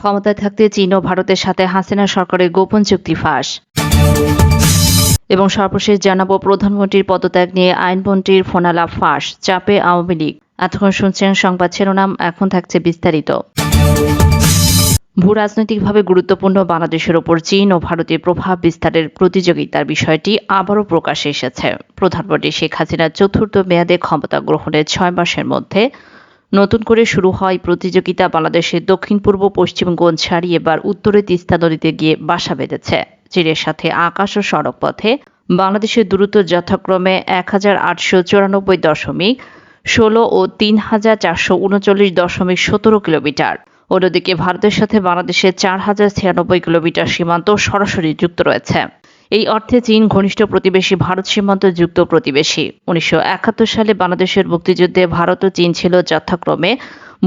ক্ষমতায় থাকতে চীন ও ভারতের সাথে হাসিনা সরকারের গোপন চুক্তি ফাঁস। এবং সর্বশেষ জানাব, প্রধানমন্ত্রীর পদত্যাগ নিয়ে আইনমন্ত্রীর ফোনালাপ ফাঁস, চাপে আওয়ামী লীগ। এতক্ষণ শুনছেন সংবাদ শিরোনাম, এখন থাকছে বিস্তারিত। ভূ রাজনৈতিকভাবে গুরুত্বপূর্ণ বাংলাদেশের ওপর চীন ও ভারতের প্রভাব বিস্তারের প্রতিযোগিতার বিষয়টি আবারও প্রকাশে এসেছে। প্রধানমন্ত্রী শেখ হাসিনার চতুর্থ মেয়াদে ক্ষমতা গ্রহণের ছয় মাসের মধ্যে নতুন করে শুরু হয় প্রতিযোগিতা। বাংলাদেশের দক্ষিণ, পূর্ব পশ্চিমগঞ্জ ছাড়িয়ে এবার উত্তরে তিস্তা নদীতে গিয়ে বাসা বেঁধেছে চীনের সাথে আকাশ ও সড়ক পথে বাংলাদেশের দ্রুত যথাক্রমে এক হাজার আটশো চুরানব্বই দশমিক ষোলো ও তিন হাজার চারশো উনচল্লিশ দশমিক সতেরো কিলোমিটার। অন্যদিকে ভারতের সাথে বাংলাদেশের চার হাজার ছিয়ানব্বই কিলোমিটার সীমান্ত সরাসরি যুক্ত রয়েছে। এই অর্থে চীন ঘনিষ্ঠ প্রতিবেশী, ভারত সীমান্ত যুক্ত প্রতিবেশী। উনিশশো একাত্তর সালে বাংলাদেশের মুক্তিযুদ্ধে ভারত ও চীন ছিল যথাক্রমে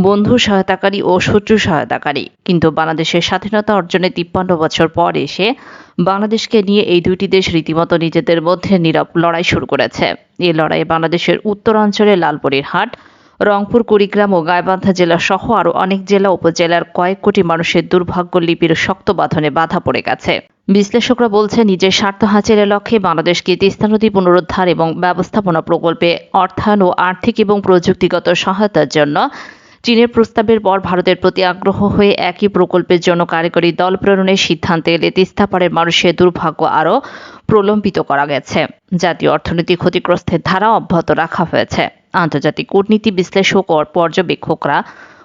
বন্ধু সহায়তাকারী ও শত্রু সহায়তাকারী। কিন্তু বাংলাদেশের স্বাধীনতা অর্জনে তিপ্পান্ন বছর পর এসে বাংলাদেশকে নিয়ে এই দুইটি দেশ রীতিমতো নিজেদের মধ্যে নীরব লড়াই শুরু করেছে। এই লড়াইয়ে বাংলাদেশের উত্তরাঞ্চলে লালপুরের হাট, রংপুর, কুড়িগ্রাম ও গাইবান্ধা জেলা সহ আরও অনেক জেলা উপজেলার কয়েক কোটি মানুষের দুর্ভাগ্য লিপির শক্ত বাঁধনে বাধা পড়ে গেছে। বিশ্লেষকরা বলছে নিজের স্বার্থ হাসিলের লক্ষ্যে বাংলাদেশকে তিস্তা নদী পুনরুদ্ধার এবং ব্যবস্থাপনা প্রকল্পে অর্থায়ন ও আর্থিক এবং প্রযুক্তিগত সহায়তার জন্য চীনের প্রস্তাবের পর ভারতের প্রতি আগ্রহ হয়ে একই প্রকল্পের জন্য কারিগরি দল প্রেরণের সিদ্ধান্তে এলে তিস্তা পাড়ের মানুষের দুর্ভাগ্য আরও প্রলম্বিত করা গেছে। জাতীয় অর্থনীতি ক্ষতিগ্রস্তের ধারা অব্যাহত রাখা হয়েছে। আন্তর্জাতিক কূটনীতি বিশ্লেষক ও পর্যবেক্ষকরা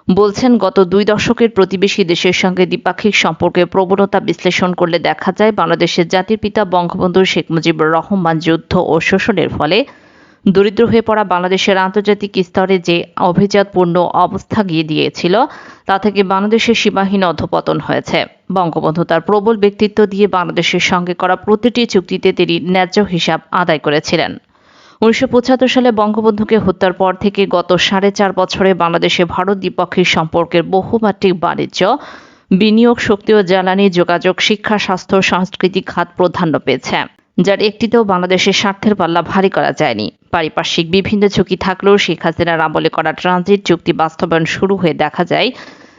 বলছেন, গত দুই দশকের প্রতিবেশী দেশের সঙ্গে দ্বিপাক্ষিক সম্পর্কের প্রবণতা বিশ্লেষণ করলে দেখা যায়, বাংলাদেশের জাতির পিতা বঙ্গবন্ধু শেখ মুজিবুর রহমান যুদ্ধ ও শোষণের ফলে দরিদ্র হয়ে পড়া বাংলাদেশের আন্তর্জাতিক স্তরে যে অভিজাতপূর্ণ অবস্থা গিয়ে দিয়েছিল, তা থেকে বাংলাদেশের সীমাহীন অধপতন হয়েছে। বঙ্গবন্ধু তার প্রবল ব্যক্তিত্ব দিয়ে বাংলাদেশের সঙ্গে করা প্রতিটি চুক্তিতে তিনি ন্যায্য হিসাব আদায় করেছিলেন। উনিশশো পঁচাত্তর সালে বঙ্গবন্ধুকে হত্যার পর থেকে গত সাড়ে চার বছরে বাংলাদেশে ভারত দ্বিপক্ষিক সম্পর্কের বহুমাত্রিক বাণিজ্য, বিনিয়োগ শক্তি ও জ্বালানি যোগাযোগ, শিক্ষা, স্বাস্থ্য, সাংস্কৃতিক খাত প্রাধান্য পেয়েছে, যার একটিতেও বাংলাদেশের স্বার্থের পাল্লা ভারী করা যায়নি। পারিপার্শ্বিক বিভিন্ন ঝুঁকি থাকলেও শেখ হাসিনার আমলে করা ট্রানজিট চুক্তি বাস্তবায়ন শুরু হয়ে দেখা যায়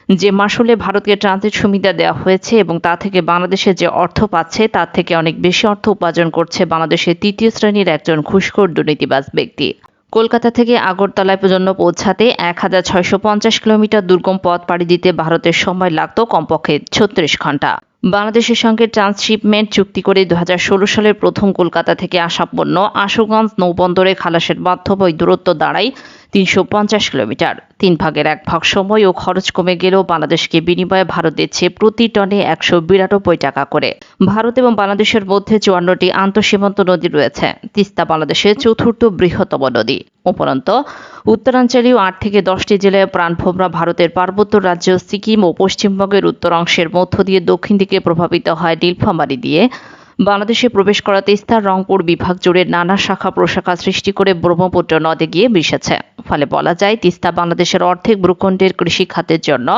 যে মাসুলে ভারতকে ট্রানজিট সুবিধা দেওয়া হয়েছে এবং তা থেকে বাংলাদেশে যে অর্থ পাচ্ছে, তার থেকে অনেক বেশি অর্থ উপার্জন করছে বাংলাদেশের তৃতীয় শ্রেণির একজন ঘুষখোর দুর্নীতিবাজ ব্যক্তি। কলকাতা থেকে আগরতলায় পর্যন্ত পৌঁছাতে এক হাজার ছয়শো পঞ্চাশ কিলোমিটার দুর্গম পথ পাড়ি দিতে ভারতের সময় লাগতো কমপক্ষে ছত্রিশ ঘণ্টা বাংলাদেশের সঙ্গে ট্রান্সশিপমেন্ট চুক্তি করে দু হাজার ষোলো সালের প্রথম কলকাতা থেকে আসা পণ্য আশুগঞ্জ নৌবন্দরে খালাসের মাধ্যমে ওই দূরত্ব দাঁড়ায় তিনশো পঞ্চাশ কিলোমিটার। তিন ভাগের এক ভাগ সময় ও খরচ কমে গেলেও বাংলাদেশকে বিনিময়ে ভারত দিচ্ছে প্রতি টনে একশো বিরানব্বই টাকা করে। ভারত এবং বাংলাদেশের মধ্যে চুয়ান্নটি আন্তঃসীমান্ত নদী রয়েছে। তিস্তা বাংলাদেশের চতুর্থ বৃহত্তম নদী। উপরন্ত উত্তরাঞ্চলীয় আট থেকে দশটি জেলায় প্রাণভোমরা ভারতের পার্বত্য রাজ্য সিকিম ও পশ্চিমবঙ্গের উত্তর অংশের মধ্য দিয়ে দক্ষিণ দিকে প্রভাবিত হয় নীলফামারী দিয়ে। বাংলাদেশে প্রবেশ করা তিস্তার রংপুর বিভাগ জুড়ে নানা শাখা প্রশাখা সৃষ্টি করে ব্রহ্মপুত্র নদে গিয়ে মিশেছে। ফলে বলা যায়, তিস্তা বাংলাদেশের অর্ধেক ভূখণ্ডের কৃষি খাতের জন্য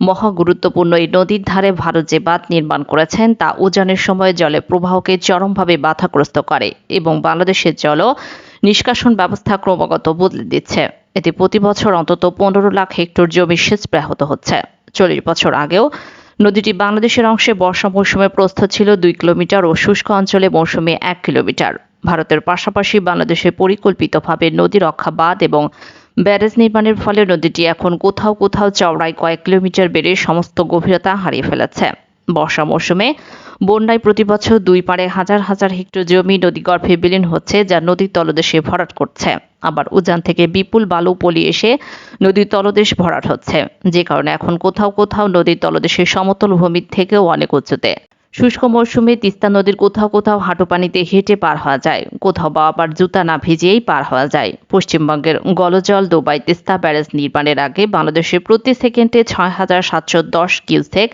মহা গুরুত্বপূর্ণ এই নদীর ধারে ভারত যে বাঁধ নির্মাণ করেছেন, তা উজানের সময় জলের প্রবাহকে চরমভাবে বাধাগ্রস্ত করে এবং বাংলাদেশের জল নিষ্কাশন ব্যবস্থা ক্রমাগত বদলে দিচ্ছে। এতে প্রতি বছর অন্তত পনেরো লাখ হেক্টর জমি সেচ ব্যাহত হচ্ছে। চল্লিশ বছর আগেও নদীটি বাংলাদেশের অংশে বর্ষা মৌসুমে প্রস্থ ছিল দুই কিলোমিটার ও শুষ্ক অঞ্চলে মৌসুমে এক কিলোমিটার। ভারতের পাশাপাশি বাংলাদেশে পরিকল্পিতভাবে নদী রক্ষা বাঁধ এবং ব্যারেজ নির্মাণের ফলে নদীটি এখন কোথাও কোথাও চওড়ায় কয়েক কিলোমিটার বেড়ে সমস্ত গভীরতা হারিয়ে ফেলেছে। বর্ষা মৌসুমে বন্যায় প্রতি বছর দুই পারে হাজার হাজার হেক্টর জমি নদীগর্ভে বিলীন হচ্ছে, যা নদীর তলদেশে ভরাট করছে। আবার উজান থেকে বিপুল বালু পলি এসে নদীর তলদেশ ভরাট হচ্ছে। যে কারণে এখন কোথাও কোথাও নদীর তলদেশের সমতল ভূমির থেকেও অনেক উঁচুতে শুষ্ক মৌসুমে তিস্তা নদীর কোথাও কোথাও হাঁটু পানিতে হেঁটে পার হওয়া যায়। কোথাও বা আবার জুতা না ভিজিয়েই পার হওয়া যায়। পশ্চিমবঙ্গের গলজল, দুবাই, তিস্তা ব্যারেজ নির্মাণের আগে বাংলাদেশে প্রতি সেকেন্ডে ছয় হাজার সাতশো দশ কিউসেক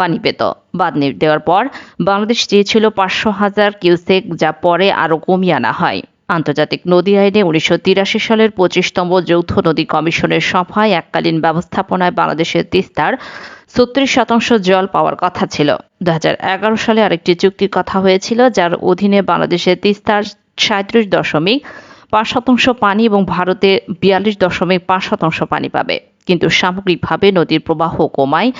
পানি পেত। বাদ দেওয়ার পর বাংলাদেশ চেয়েছিল পাঁচশো হাজার কিউসেক, যা পরে আরও কমিয়ে আনা হয়। আন্তর্জাতিক নদী আইনে উনিশশো তিরাশি সালের পঁচিশতম যৌথ নদী কমিশনের সভায় এককালীন ব্যবস্থাপনায় বাংলাদেশের তিস্তার ছত্রিশ শতাংশ জল পাওয়ার কথা ছিল। দু হাজার এগারো সালে আরেকটি চুক্তির কথা হয়েছিল, যার অধীনে বাংলাদেশের তিস্তার সাঁত্রিশ দশমিক পাঁচ শতাংশ পানি এবং ভারতে বিয়াল্লিশ দশমিক পাঁচ শতাংশ পানি পাবে। কিন্তু সামগ্রিকভাবে নদীর প্রবাহ কমায়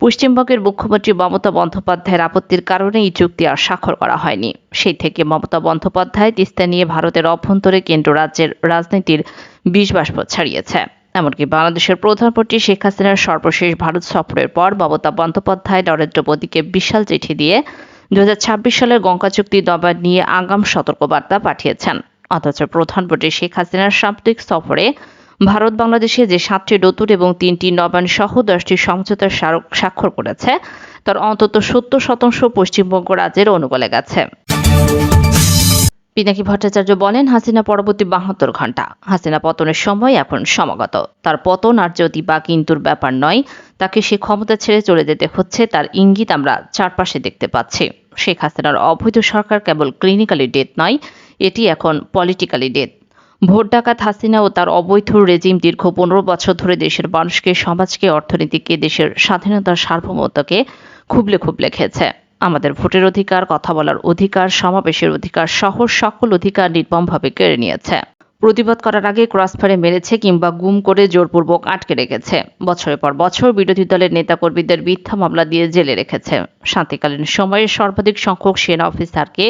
পশ্চিমবঙ্গের মুখ্যমন্ত্রী মমতা বন্দ্যোপাধ্যায়ের আপত্তির কারণে এই চুক্তি আর স্বাক্ষর করা হয়নি। সেই থেকে মমতা বন্দ্যোপাধ্যায় তিস্তা নিয়ে ভারতের অভ্যন্তরে কেন্দ্র রাজ্যের রাজনীতির বিষ বাষ্প ছাড়িয়েছে। এমনকি বাংলাদেশের প্রধানমন্ত্রী শেখ হাসিনার সর্বশেষ ভারত সফরের পর মমতা বন্দ্যোপাধ্যায় নরেন্দ্র মোদীকে বিশাল চিঠি দিয়ে দু হাজার ছাব্বিশ সালের গঙ্গা চুক্তি নবায়ন নিয়ে আগাম সতর্কবার্তা পাঠিয়েছেন। অথচ প্রধানমন্ত্রী শেখ হাসিনার সাম্প্রতিক সফরে ভারত বাংলাদেশে যে সাতটি নতুন এবং তিনটি নবায়ন সহ দশটি সমঝোতার স্বাক্ষর করেছে, তার অন্তত সত্তর শতাংশ পশ্চিমবঙ্গ রাজ্যের অনুকূলে গেছে। পিনাকি ভট্টাচার্য বলেন, হাসিনা পরবর্তী বাহাত্তর ঘণ্টা হাসিনা পতনের সময় এখন সমাগত। তার পতন আর যদি বা কিন্তুর ব্যাপার নয়, তাকে সে ক্ষমতা ছেড়ে চলে যেতে হচ্ছে, তার ইঙ্গিত আমরা চারপাশে দেখতে পাচ্ছি। শেখ হাসিনার অবৈধ সরকার কেবল ক্লিনিক্যালি ডেথ নয়, এটি এখন পলিটিক্যালি ডেথ ভোট ডাকাত হাসিনা ও তার অবৈধ রেজিম দীর্ঘ পনেরো বছর ধরে দেশের মানুষকে, সমাজকে, অর্থনীতিকে, দেশের স্বাধীনতার সার্বভৌমত্বকে খুবলে খুবলে খেয়েছে। আমাদের ভোটের অধিকার, কথা বলার অধিকার, সমাবেশের অধিকার সহ সকল অধিকার নির্মমভাবে কেড়ে নিয়েছে। প্রতিবাদ করার আগে ক্রসফায়ারে মেরেছে কিংবা গুম করে জোরপূর্বক আটকে রেখেছে। বছরের পর বছর বিরোধী দলের নেতাকর্মীদের মিথ্যা মামলা দিয়ে জেলে রেখেছে। শান্তিকালীন সময়ে সর্বাধিক সংখ্যক সেনা অফিসারকে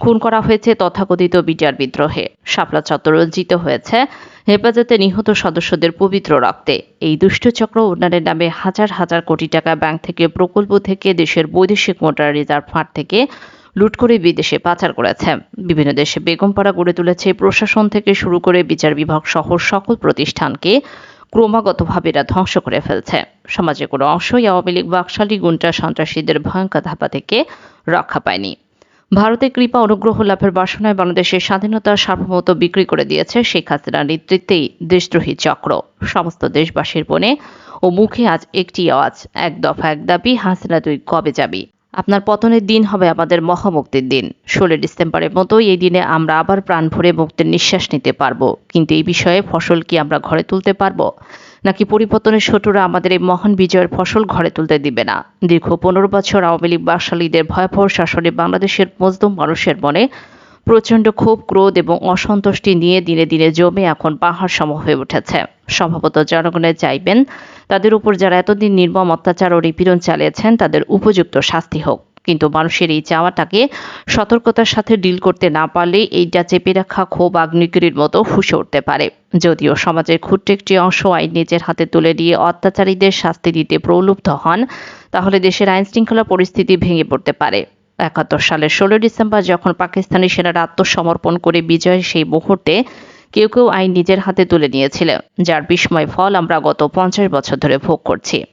খুন করা হয়েছে তথাকথিত বিটিআর বিদ্রোহে। শাপলা চত্বর রঞ্জিত হয়েছে হেফাজতে নিহত সদস্যদের পবিত্র রক্তে। এই দুষ্টচক্র উন্নয়নের নামে হাজার হাজার কোটি টাকা ব্যাংক থেকে, প্রকল্প থেকে, দেশের বৈদেশিক মুদ্রা রিজার্ভ ফান্ড থেকে লুট করে বিদেশে পাচার করেছে। বিভিন্ন দেশে বেগমপাড়া গড়ে তুলেছে প্রশাসন থেকে শুরু করে বিচার বিভাগ সহ সকল প্রতিষ্ঠানকে ক্রমাগতভাবে এরা ধ্বংস করে ফেলছে। সমাজে কোনো অংশই আওয়ামী লীগ, বাকশালী গুন্টা সন্ত্রাসীদের ভয়ঙ্কর ধাপা থেকে রক্ষা পায়নি। ভারতের কৃপা অনুগ্রহ লাভের বাসনায় বাংলাদেশের স্বাধীনতার সার্বভৌমত্ব বিক্রি করে দিয়েছে শেখ হাসিনার নেতৃত্বেই দেশদ্রোহী চক্র। সমস্ত দেশবাসীর বনে ও মুখে আজ একটি আওয়াজ, এক দফা এক দাবি, হাসিনা তুই কবে যাবি? আপনার পতনের দিন হবে আমাদের মহামুক্তির দিন। ষোলো ডিসেম্বরের মতো এই দিনে আমরা আবার প্রাণ ভরে মুক্তির নিঃশ্বাস নিতে পারব। কিন্তু এই বিষয়ে ফসল কি আমরা ঘরে তুলতে পারব? নাকি পরিবর্তনের শত্রুরা আমাদের এই মহান বিজয়ের ফসল ঘরে তুলতে দিবে না? দীর্ঘ পনেরো বছর আওয়ামী লীগ বাকশালীদের ভয়াবহ শাসনে বাংলাদেশের মজদুম মানুষের মনে প্রচণ্ড ক্ষোভ, ক্রোধ এবং অসন্তুষ্টি নিয়ে দিনে দিনে জমে এখন পাহাড় সম হয়ে উঠেছে। সম্ভবত জনগণের চাইবেন তাদের উপর যারা এতদিন নির্মম অত্যাচার ও নিপীড়ন চালিয়েছেন, তাদের উপযুক্ত শাস্তি হোক। কিন্তু মানুষের এই চাওয়াটাকে সতর্কতার সাথে ডিল করতে না পারলে এইটা চেপে রাখা ক্ষোভ আগ্নিগিরির মতো ফুসে উঠতে পারে। যদিও সমাজের ক্ষুদ্র একটি অংশ আইন নিজের হাতে তুলে দিয়ে অত্যাচারীদের শাস্তি দিতে প্রলুব্ধ হন, তাহলে দেশের আইন শৃঙ্খলা পরিস্থিতি ভেঙে পড়তে পারে। একাত্তর সালের ষোলো ডিসেম্বর যখন পাকিস্তানি সেনারা আত্মসমর্পণ করে বিজয়ের সেই মুহূর্তে কেউ কেউ আইন নিজের হাতে তুলে নিয়েছিল, যার বিস্ময় ফল আমরা গত পঞ্চাশ বছর ধরে ভোগ করছি।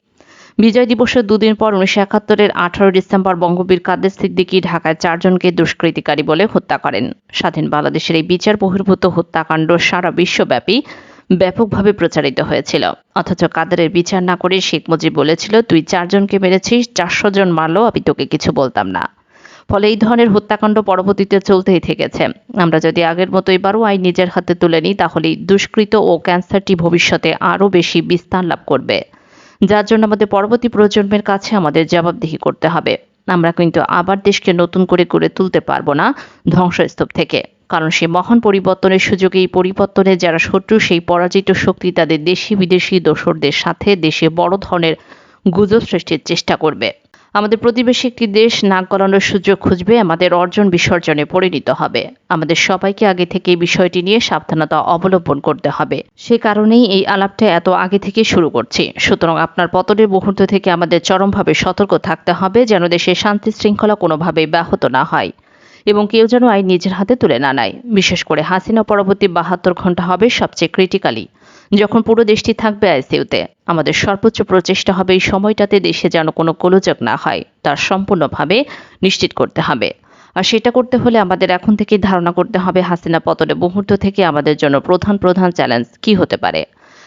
বিজয় দিবসের দুদিন পর উনিশশো একাত্তরের আঠারো ডিসেম্বর বঙ্গবীর কাদের সিদ্দিকী ঢাকায় চারজনকে দুষ্কৃতিকারী বলে হত্যা করেন। স্বাধীন বাংলাদেশের এই বিচার বহির্ভূত হত্যাকাণ্ড সারা বিশ্বব্যাপী ব্যাপকভাবে প্রচারিত হয়েছিল। অথচ কাদেরের বিচার না করে শেখ মুজিব বলেছিল, তুই চারজনকে মেরেছিস, চারশো জন মারলেও আমি তোকে কিছু বলতাম না। ফলে এই ধরনের হত্যাকাণ্ড পরবর্তীতে চলতেই থেকেছে। আমরা যদি আগের মতো এবারও আইন নিজের হাতে তুলে নিই তাহলে দুষ্কৃত ও ক্যান্সারটি ভবিষ্যতে আরও বেশি বিস্তার লাভ করবে। যার জন্য আমাদের পরবর্তী প্রজন্মের কাছে আমাদের জবাবদিহি করতে হবে। আমরা কিন্তু আবার দেশকে নতুন করে গড়ে তুলতে পারব না ধ্বংসস্তূপ থেকে। কারণ সে মহান পরিবর্তনের সুযোগে এই পরিবর্তনে যারা শত্রু, সেই পরাজিত শক্তি তাদের দেশি বিদেশি দোসরদের সাথে দেশে বড় ধরনের গুজব সৃষ্টির চেষ্টা করবে। আমাদের প্রতিবেশী একটি দেশ নাক গলানোর সুযোগ খুঁজবে, আমাদের অর্জন বিসর্জনে পরিণত হবে। আমাদের সবাইকে আগে থেকে এই বিষয়টি নিয়ে সাবধানতা অবলম্বন করতে হবে। সে কারণেই এই আলাপটা এত আগে থেকে শুরু করছি। সুতরাং আপনার পতনের মুহূর্ত থেকে আমাদের চরমভাবে সতর্ক থাকতে হবে, যেন দেশের শান্তি শৃঙ্খলা কোনোভাবেই ব্যাহত না হয় এবং কেউ যেন আইন নিজের হাতে তুলে না নেয়। বিশেষ করে হাসিনা পরবর্তী বাহাত্তর ঘণ্টা হবে সবচেয়ে ক্রিটিক্যালি যখন পুরো দেশটি থাকবে আইসিইউতে, আমাদের সর্বোচ্চ প্রচেষ্টা হবে এই সময়টাতে দেশে যেন কোনো গোলযোগ না হয় তার সম্পূর্ণভাবে নিশ্চিত করতে হবে। আর সেটা করতে হলে আমাদের এখন থেকে ধারণা করতে হবে হাসিনা পতনের মুহূর্ত থেকে আমাদের জন্য প্রধান প্রধান চ্যালেঞ্জ কি হতে পারে।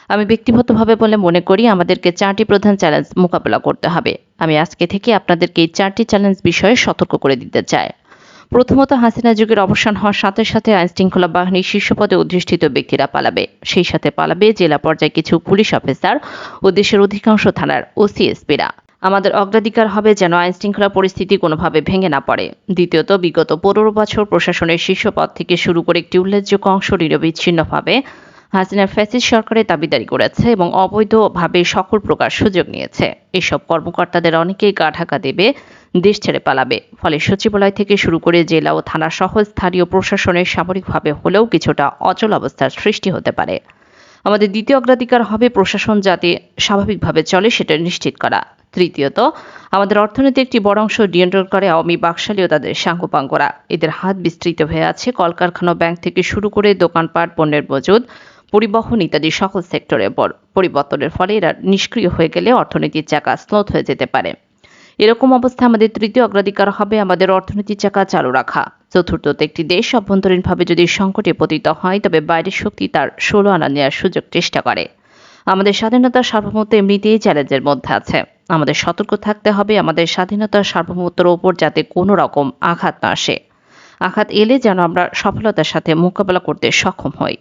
আমি ব্যক্তিগতভাবে বলে মনে করি, আমাদেরকে চারটি প্রধান চ্যালেঞ্জ মোকাবেলা করতে হবে। আমি আজকে থেকে আপনাদেরকে এই চারটি চ্যালেঞ্জ বিষয়ে সতর্ক করে দিতে চাই। প্রথমত হাসিনা যুগের অবসান হওয়ার সাথে সাথে আইন শৃঙ্খলা বাহিনীর শীর্ষ পদে অধিষ্ঠিত ব্যক্তিরা পালাবে। সেই সাথে পালাবে জেলা পর্যায়ে কিছু পুলিশ অফিসার ও দেশের অধিকাংশ থানার ওসিএসপিরা। আমাদের অগ্রাধিকার হবে যেন আইন শৃঙ্খলা পরিস্থিতি কোনোভাবে ভেঙে না পড়ে। দ্বিতীয়ত, বিগত পনেরো বছর প্রশাসনের শীর্ষ পদ থেকে শুরু করে একটি উল্লেখযোগ্য অংশ নিরবিচ্ছিন্নভাবে হাসিনা ফ্যাসিস সরকারের দাবিদারি করেছে এবং অবৈধভাবে সকল প্রকার সুযোগ নিয়েছে। এসব কর্মকর্তাদের অনেকেই গা ঢাকা দেবে, দেশ ছেড়ে পালাবে। ফলে সচিবালয় থেকে শুরু করে জেলা ও থানা সহ স্থানীয় প্রশাসনের সামরিকভাবে হলেও কিছুটা অচল অবস্থার সৃষ্টি হতে পারে। আমাদের দ্বিতীয় অগ্রাধিকার হবে প্রশাসন যাতে স্বাভাবিকভাবে চলে সেটা নিশ্চিত করা। তৃতীয়ত, আমাদের অর্থনীতি একটি বড় অংশ নিয়ন্ত্রণ করে আওয়ামী বাকশালী ও তাদের সাঙ্গপাঙ্গরা এদের হাত বিস্তৃত হয়ে আছে কলকারখানা ব্যাংক থেকে শুরু করে দোকানপাট, পণ্যের মজুদ পরিবহন ইত্যাদি সকল সেক্টরের উপর পরিবর্তনের ফলে এরা নিষ্ক্রিয় হয়ে গেলে অর্থনীতির চাকা স্লোথ হয়ে যেতে পারে। এরকম অবস্থায় আমাদের তৃতীয় অগ্রাধিকার হবে আমাদের অর্থনীতির চাকা চালু রাখা। চতুর্থত একটি দেশ অভ্যন্তরীণভাবে যদি সংকটে পতিত হয়, তবে বাইরের শক্তি তার ষোলো আনা নেওয়ার সুযোগ চেষ্টা করে। আমাদের স্বাধীনতার সার্বভৌমত্ব এমনিতেই চ্যালেঞ্জের মধ্যে আছে। আমাদের সতর্ক থাকতে হবে, আমাদের স্বাধীনতার সার্বভৌমত্বের ওপর যাতে কোনো রকম আঘাত না আসে। আঘাত এলে যেন আমরা সফলতার সাথে মোকাবেলা করতে সক্ষম হই।